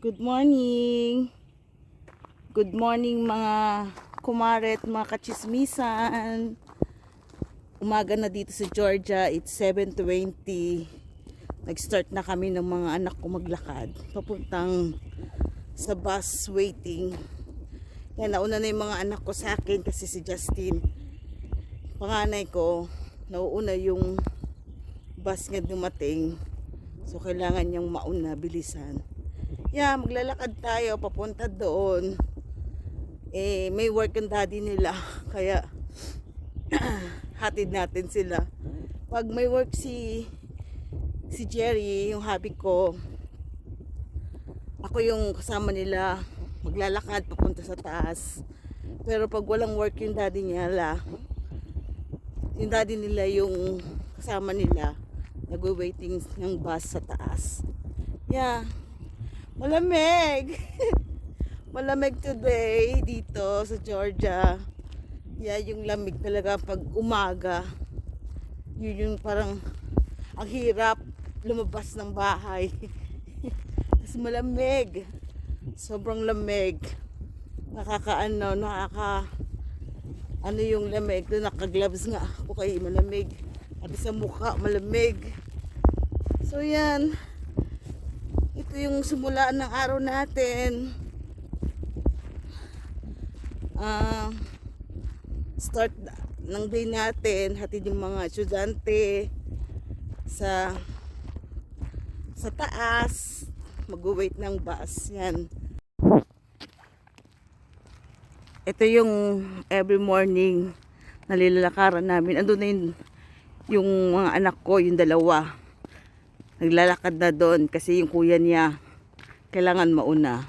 Good morning. Good morning mga kumaret, mga kachismisan. Umaga na dito sa Georgia. It's 7.20. Nag-start na kami ng mga anak ko maglakad. Papuntang sa bus waiting. Yan, nauna na yung mga anak ko sa akin kasi si Justin. Panganay ko, nauuna yung bus niya dumating. So, kailangan niyang mauna, bilisan. Yeah, maglalakad tayo papunta doon. Eh, may work ang daddy nila. Kaya, hatid natin sila. Pag may work si si Jerry, yung hubby ko, ako yung kasama nila maglalakad papunta sa taas. Pero pag walang work yung daddy niya, la, yung daddy nila yung kasama nila nagwe-waiting ng bus sa taas. Yeah. Malamig. Malamig today dito sa Georgia. Yeah, yung lamig talaga pag umaga. Yun yung parang ang hirap lumabas ng bahay. Kasi malamig. Sobrang lamig. Nakakaano, nakaka ano yung lamig. Doon naka-gloves nga ako kay malamig. At sa mukha, malamig. So yan. Ito yung simula ng araw natin. Ah, start ng day natin. Hatid yung mga estudyante sa sa taas. Mag-wait ng bus. Yan. Ito yung every morning nalilalakaran namin. Ando na yung, yung mga anak ko, yung dalawa. Naglalakad na doon kasi yung kuya niya kailangan mauna.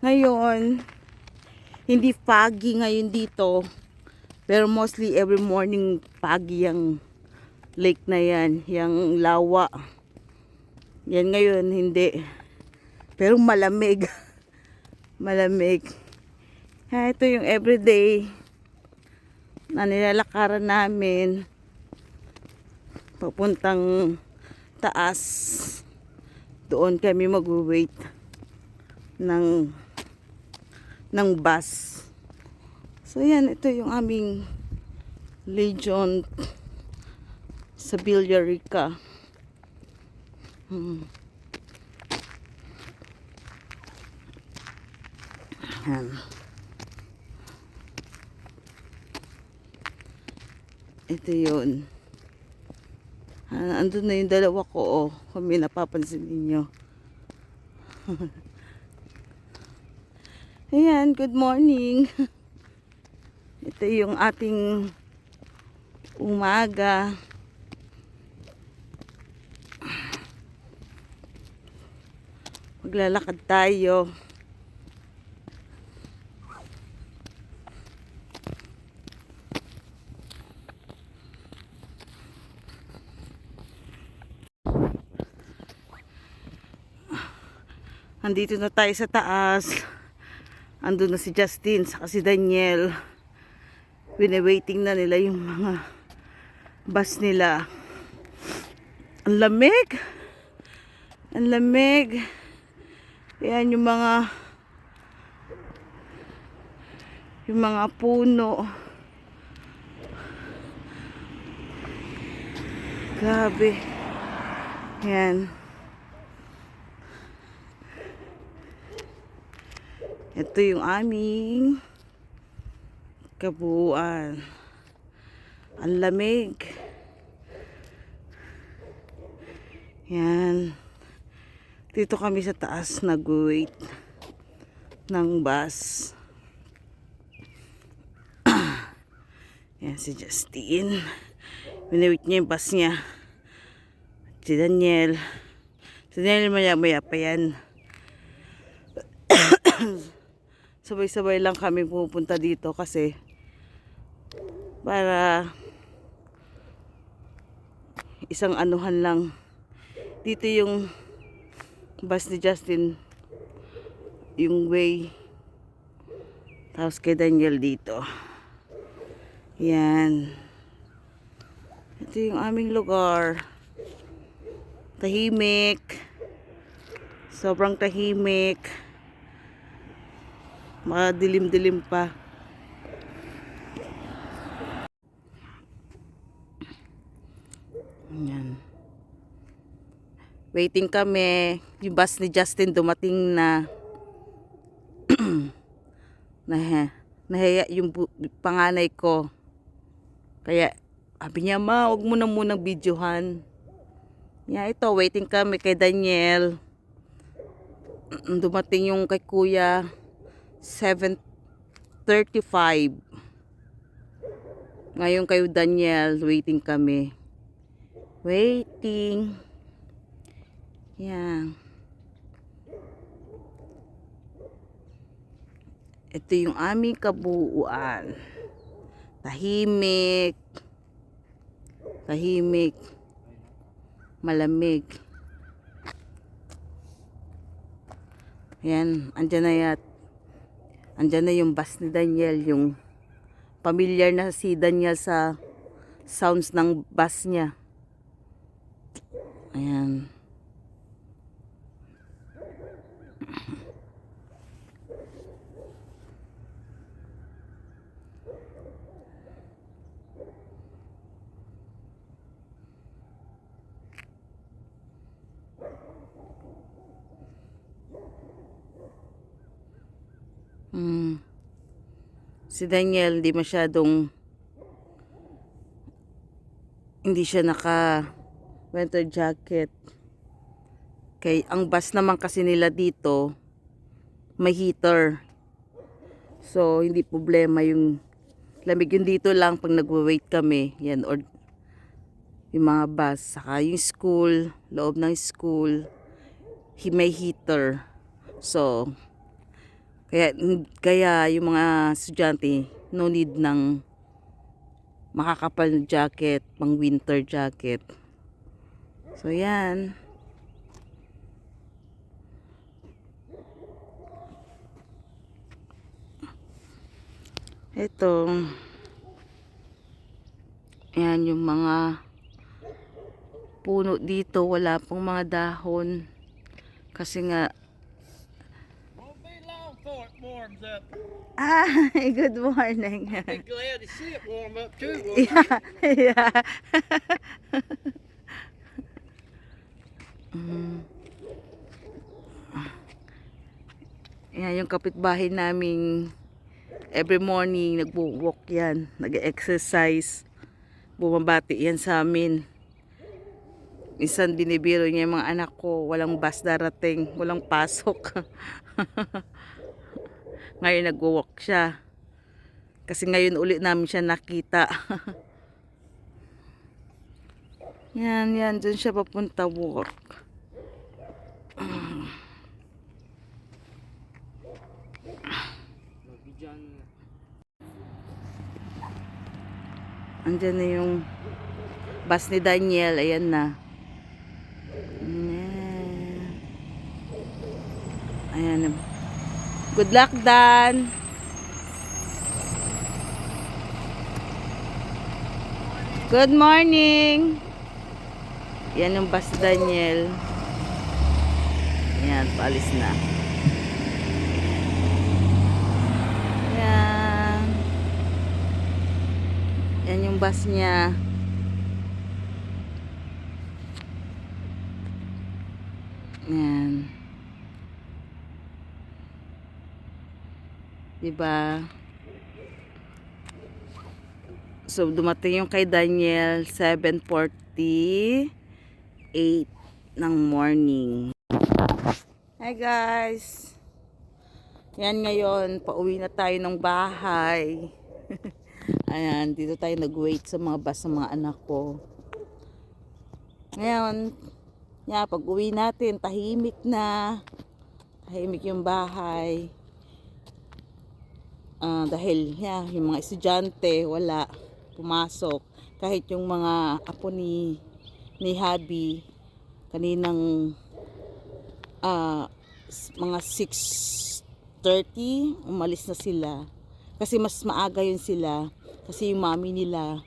Ngayon, hindi foggy ngayon dito. Pero mostly every morning foggy yung lake na yan. Yung lawa. Yan ngayon, hindi. Pero malamig. malamig. Ha, ito yung everyday na nilalakaran namin papuntang taas doon kami mag-wait ng ng bus so yan ito yung aming Legion sa Villarica hmm. Yan. Ito yun. Ah, andun na yung dalawa ko, oh. Kung may napapansin ninyo. Ayan, good morning. Ito yung ating umaga. Maglalakad tayo. Andito na tayo sa taas. Andun na si Justin, saka si Daniel. Wini-waiting na nila yung mga bus nila. Ang lamig. Ang lamig. Ayan yung mga yung mga puno. Grabe. Yan. Ito yung aming kabuuan. Ang lamig. Yan. Dito kami sa taas nag-wait ng bus. Yan si Justine. Winawait niya yung bus niya. Si Daniel. Si Daniel maya maya pa yan. Sabay-sabay lang kami pupunta dito kasi para isang anuhan lang. Dito yung bus ni Justin yung way. Tapos kay Daniel dito. Yan. Ito yung aming lugar. Tahimik. Sobrang tahimik. Madilim-dilim pa. Ayan. Waiting kami. Yung bus ni Justin dumating na. Nahe, nahiya yung panganay ko. Kaya, sabi niya, ma, huwag mo na munang videohan. Yeah, ito, waiting kami kay Daniel. Dumating yung kay kuya, 7.35. Ngayon kay Daniel, waiting kami. Waiting. Yan. Ito yung aming kabuuan. Tahimik. Tahimik. Malamig. Yan, andyan na yat. Andyan na yung bus ni Daniel, yung familiar na si Daniel sa sounds ng bus niya. Ayan. Hmm. Si Daniel hindi masyadong hindi siya naka winter jacket. Kay ang bus naman kasi nila dito may heater. So hindi problema yung lamig yung dito lang pag nagwa-wait kami. Yan or yung mga bus saka yung school, loob ng school may heater. So kaya, kaya yung mga estudyante, no need ng makakapal na jacket, pang winter jacket. So, yan. Ito. Yan yung mga puno dito. Wala pong mga dahon. Kasi nga, Won't be long before it warms up. Ah, good morning. Be glad to see it warm up too. won't it? yeah. mm. Yan yung kapitbahay naming every morning nagwo-walk yan, nag-exercise. Bumabati yan sa amin. Minsan binibiro niya yung mga anak ko, walang bus darating, walang pasok. ngayon nagwo-walk siya. Kasi ngayon uli namin siya nakita. yan, yan. Diyan siya papunta work. Andyan na yung bus ni Daniel. Ayan na. Ayan. Ayan na. Good luck, Dan. Good morning. Yan yung bus ni Daniel. Yan, paalis na. Yan. Yan yung bus niya. Yan. Diba? So, dumating yung kay Daniel, 7.48 ng morning. Hi guys! Yan ngayon, pauwi na tayo ng bahay. Ayan, dito tayo nag-wait sa mga bus ng mga anak ko. Ngayon, yan, pag uwi natin, tahimik na. Tahimik yung bahay. Ah, dahil yeah, yung mga estudyante wala pumasok. Kahit yung mga apo ni ni Habi kaninang s- mga 6.30 umalis na sila. Kasi mas maaga yun sila kasi yung mami nila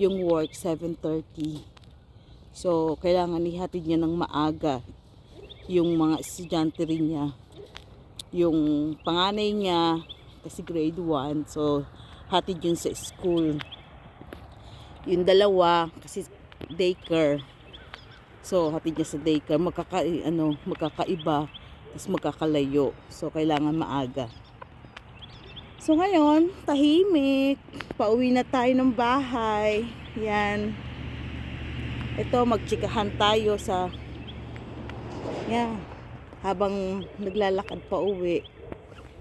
yung work 7.30 so kailangan ihatid niya ng maaga yung mga estudyante rin niya. Yung panganay niya, kasi grade 1, so hatid yun sa school. Yung dalawa, kasi daycare. So, hatid niya sa daycare, magkaka, ano, magkakaiba, tapos magkakalayo. So, kailangan maaga. So, ngayon, tahimik. Pauwi na tayo ng bahay. Yan. Ito, magtsikahan tayo sa yan. Habang naglalakad pa uwi.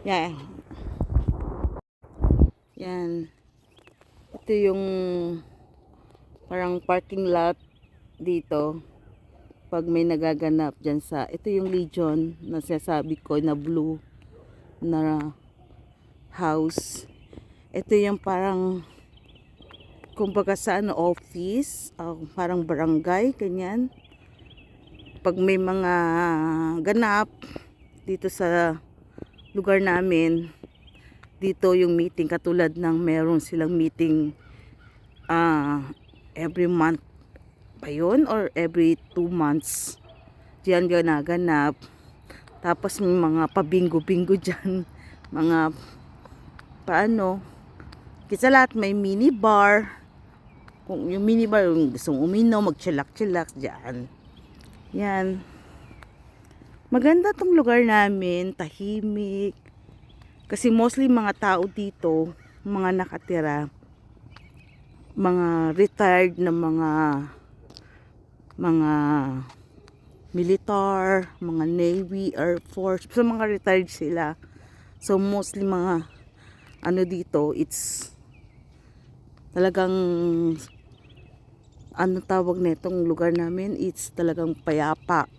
Yan. Yan. Ito yung parang parking lot dito. Pag may nagaganap dyan sa, ito yung Legion na sinasabi ko na blue na house. Ito yung parang kumbaga sa ano, office, ah, parang barangay, ganyan. Pag may mga ganap dito sa lugar namin, dito yung meeting, katulad ng meron silang meeting ah every month pa yun or every two months. Diyan ganaganap. Tapos may mga pabingo-bingo dyan. Mga paano. Kasi lahat may mini bar. Kung yung mini bar, yung gustong uminom, mag-chillax-chillax dyan. Yan. Maganda tong lugar namin, tahimik. Kasi mostly mga tao dito, mga nakatira, mga retired na mga mga militar, mga navy, air force, so mga retired sila. So mostly mga ano dito, it's talagang ano tawag nitong lugar namin, it's talagang payapa.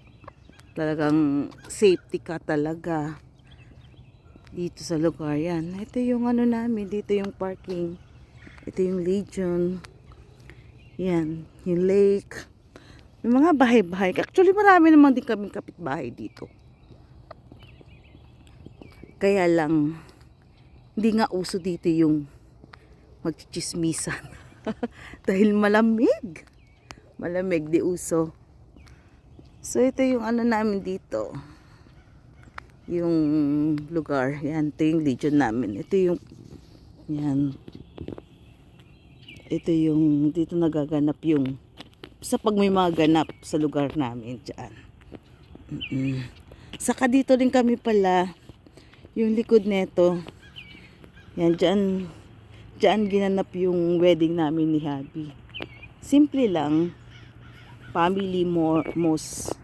Talagang safety ka talaga dito sa lugar yan. Ito yung ano namin, dito yung parking. Ito yung Legion. Yan, yung lake. May mga bahay-bahay. Actually, marami naman din kaming kapitbahay dito. Kaya lang, hindi nga uso dito yung magchichismisan. Dahil malamig. Malamig, di uso. So, ito yung ano namin dito. Yung lugar. Yan, ito yung legion namin. Ito yung, yan. Ito yung, dito nagaganap yung, sa pag may mga ganap sa lugar namin dyan. Mm-mm. Saka dito rin kami pala, yung likod neto. Yan, dyan, dyan ginanap yung wedding namin ni Habi. Simple lang. Family more, most.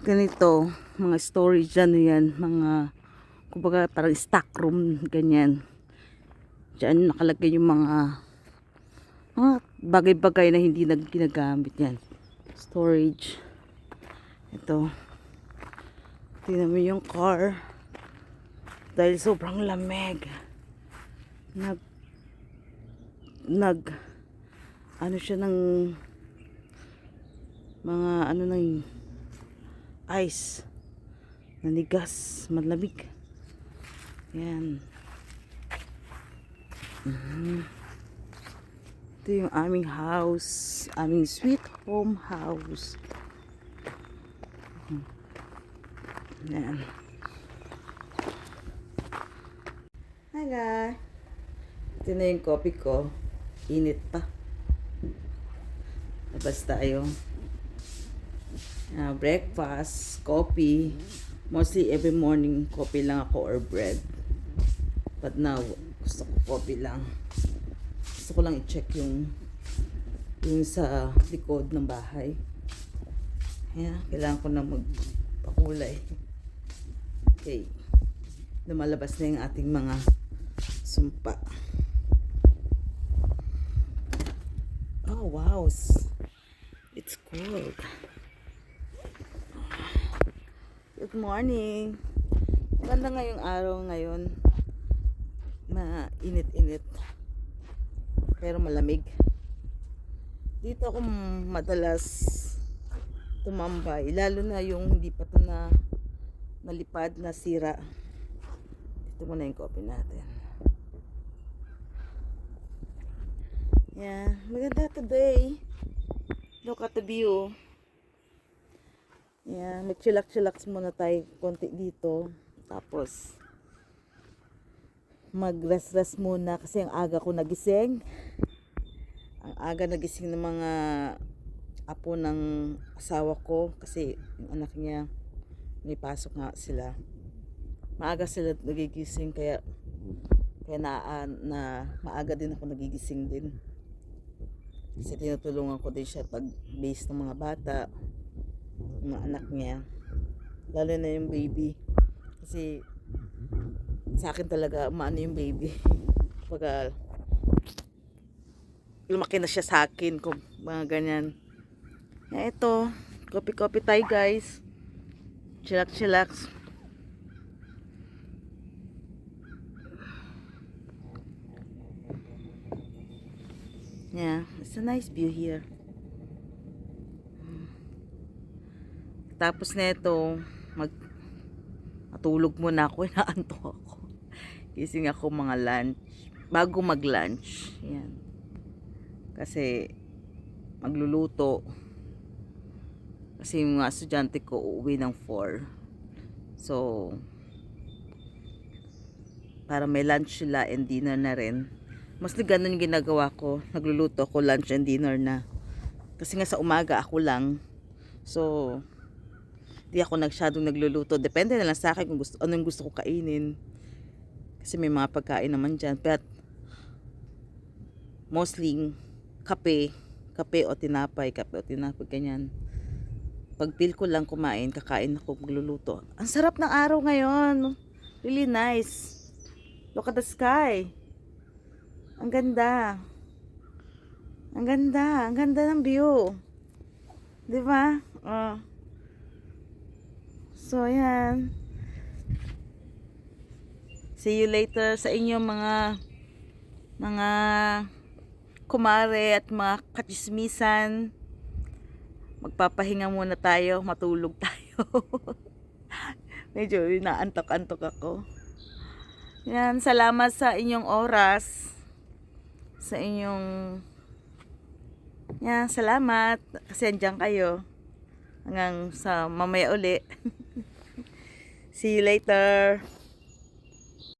Ito, mga storage ano yan, mga kumbaga parang stock room ganyan. Diyan nakalagay yung mga mga bagay-bagay na hindi na ginagamit yan. Storage. Ito. Tingnan mo yung car. Dahil sobrang lamig. Nag nag ano siya ng mga ano ng ice. Nanigas malamig yan. Mhm. ito yung aming house aming sweet home house. Mhm. yan. Hi guys ito na yung coffee ko. Init pa. Labas tayo Ah, breakfast, coffee. Mostly every morning coffee lang ako or bread. But now, gusto ko coffee lang. Gusto ko lang i-check yung yung sa likod ng bahay. Kaya, kailangan ko na magpakulay. Okay. Lumalabas na yung ating mga sumpa. Oh, wow. It's cold. Good morning. Maganda ngayong araw ngayon. Na init-init. Pero malamig. Dito ako madalas tumambay. Lalo na yung hindi pa to na nalipad na sira. Dito muna yung coffee natin. Yeah, maganda today. Look at the view. Yan, mag-chillax-chillax muna tayo konti dito. Tapos, mag-rest-rest muna kasi ang aga ko nagising. Ang aga nagising ng mga apo ng asawa ko kasi yung anak niya may pasok nga sila. Maaga sila nagigising kaya kaya na, ah, na maaga din ako nagigising din. Kasi tinutulungan ko din siya pag base ng mga bata mga anak niya. Lalo na yung baby. Kasi sa akin talaga maano yung baby. Pag lumaki na siya sa akin kung mga ganyan. Na ito copy copy tayo guys. Chillax chillax yeah it's a nice view here Tapos nito, mag matulog muna ako, inaantok ako. Gising ako mga lunch, bago mag-lunch. Yan. Kasi magluluto. Kasi yung mga estudyante ko uuwi ng 4. So, para may lunch sila and dinner na rin. Mostly ganun yung ginagawa ko. Nagluluto ako lunch and dinner na. Kasi nga sa umaga ako lang. So, di ako nagsyadong nagluluto. Depende na lang sa akin kung gusto, anong gusto ko kainin. Kasi may mga pagkain naman dyan. But, mostly, kape. Kape o tinapay. Kape o tinapay, ganyan. Pag feel ko lang kumain, kakain ako magluluto. Ang sarap ng araw ngayon. Really nice. Look at the sky. Ang ganda. Ang ganda. Ang ganda ng view. Di ba? So, ayan. See you later sa inyong mga mga kumare at mga katismisan. Magpapahinga muna tayo, matulog tayo. Medyo inaantok-antok ako. Yan, salamat sa inyong oras. Sa inyong Yan, salamat kasi andyan kayo. Hanggang sa mamaya uli. See you later.